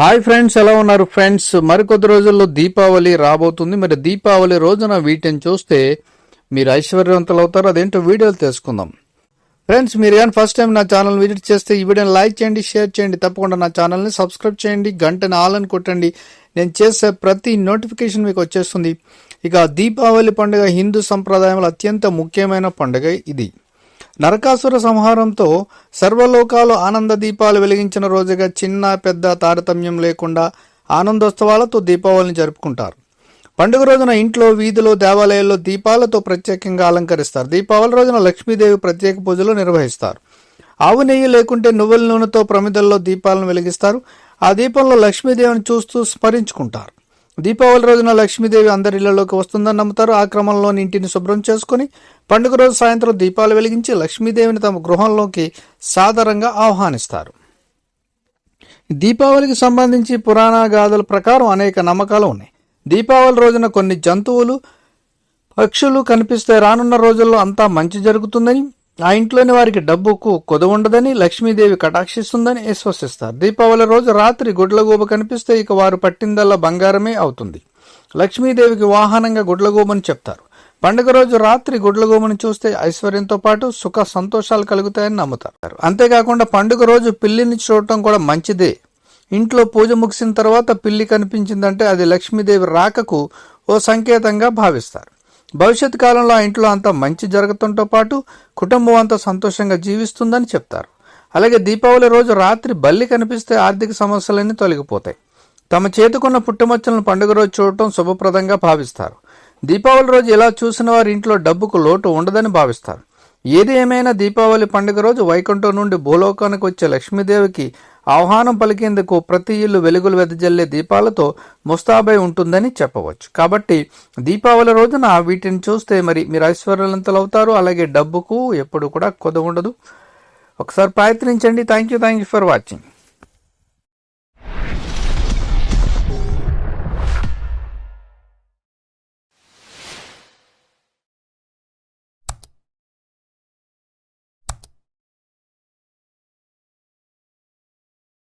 Hi friends ఎలా ఉన్నారు friends మరికొద్ది రోజుల్లో దీపావళి రాబోతుంది. మరి దీపావళి రోజున వీటిని చూస్తే మీరు ఐశ్వర్యవంతులు అవుతారు అదేంటో వీడియోలు తెలుసుకుందాం. ఫ్రెండ్స్ మీరు కానీ ఫస్ట్ టైం నా ఛానల్ విజిట్ చేస్తే ఈ వీడియోని లైక్ చేయండి షేర్ చేయండి. తప్పకుండా నా ఛానల్ని సబ్స్క్రైబ్ చేయండి గంటని ఆల్ అని కొట్టండి. నేను చేసే ప్రతి నోటిఫికేషన్ మీకు వచ్చేస్తుంది. ఇక దీపావళి పండుగ హిందూ సంప్రదాయంలో అత్యంత ముఖ్యమైన పండుగ ఇది. నరకాసుర సంహారంతో సర్వలోకాలు ఆనంద దీపాలు వెలిగించిన రోజుగా చిన్న పెద్ద తారతమ్యం లేకుండా ఆనందోత్సవాలతో దీపావళిని జరుపుకుంటారు. పండుగ రోజున ఇంట్లో వీధిలో దేవాలయాల్లో దీపాలతో ప్రత్యేకంగా అలంకరిస్తారు. దీపావళి రోజున లక్ష్మీదేవి ప్రత్యేక పూజలు నిర్వహిస్తారు. ఆవు నెయ్యి లేకుంటే నువ్వుల నూనెతో ప్రమిదల్లో దీపాలను వెలిగిస్తారు. ఆ దీపంలో లక్ష్మీదేవిని చూస్తూ స్మరించుకుంటారు. దీపావళి రోజున లక్ష్మీదేవి అందరి ఇళ్ళలోకి వస్తుందని నమ్ముతారు. ఆ క్రమంలోని ఇంటిని శుభ్రం చేసుకుని పండుగ రోజు సాయంత్రం దీపాలు వెలిగించి లక్ష్మీదేవిని తమ గృహంలోకి సాదరంగా ఆహ్వానిస్తారు. దీపావళికి సంబంధించి పురాణ గాథల ప్రకారం అనేక నమ్మకాలు ఉన్నాయి. దీపావళి రోజున కొన్ని జంతువులు పక్షులు కనిపిస్తే రానున్న రోజుల్లో అంతా మంచి జరుగుతుందని ఆ ఇంట్లోని వారికి డబ్బుకు కొద ఉండదని లక్ష్మీదేవి కటాక్షిస్తుందని విశ్వసిస్తారు. దీపావళి రోజు రాత్రి గుడ్లగూబ కనిపిస్తే ఇక వారు పట్టిందల్లా బంగారమే అవుతుంది. లక్ష్మీదేవికి వాహనంగా గుడ్లగూబని చెప్తారు. పండుగ రోజు రాత్రి గుడ్లగూబని చూస్తే ఐశ్వర్యంతో పాటు సుఖ సంతోషాలు కలుగుతాయని నమ్ముతారు. అంతేకాకుండా పండుగ రోజు పిల్లిని చూడటం కూడా మంచిదే. ఇంట్లో పూజ ముగిసిన తర్వాత పిల్లి కనిపించిందంటే అది లక్ష్మీదేవి రాకకు ఓ సంకేతంగా భావిస్తారు. భవిష్యత్ కాలంలో ఆ ఇంట్లో అంత మంచి జరగటంతో పాటు కుటుంబం అంతా సంతోషంగా జీవిస్తుందని చెప్తారు. అలాగే దీపావళి రోజు రాత్రి బల్లి కనిపిస్తే ఆర్థిక సమస్యలన్నీ తొలగిపోతాయి. తమ చేతికున్న పుట్టుమచ్చలను పండుగ రోజు చూడటం శుభప్రదంగా భావిస్తారు. దీపావళి రోజు ఇలా చూసిన వారి ఇంట్లో డబ్బుకు లోటు ఉండదని భావిస్తారు. ఏది ఏమైనా దీపావళి పండుగ రోజు వైకుంఠం నుండి భూలోకానికి వచ్చే లక్ష్మీదేవికి ఆహ్వానం పలికేందుకు ప్రతి ఇల్లు వెలుగులు వెదజల్లే దీపాలతో ముస్తాబై ఉంటుందని చెప్పవచ్చు. కాబట్టి దీపావళి రోజున వీటిని చూస్తే మరి మీరు ఐశ్వర్యవంతులు అవుతారు అలాగే డబ్బుకు ఎప్పుడు కూడా కొద ఉండదు. ఒకసారి ప్రయత్నించండి. Thank you thank you for watching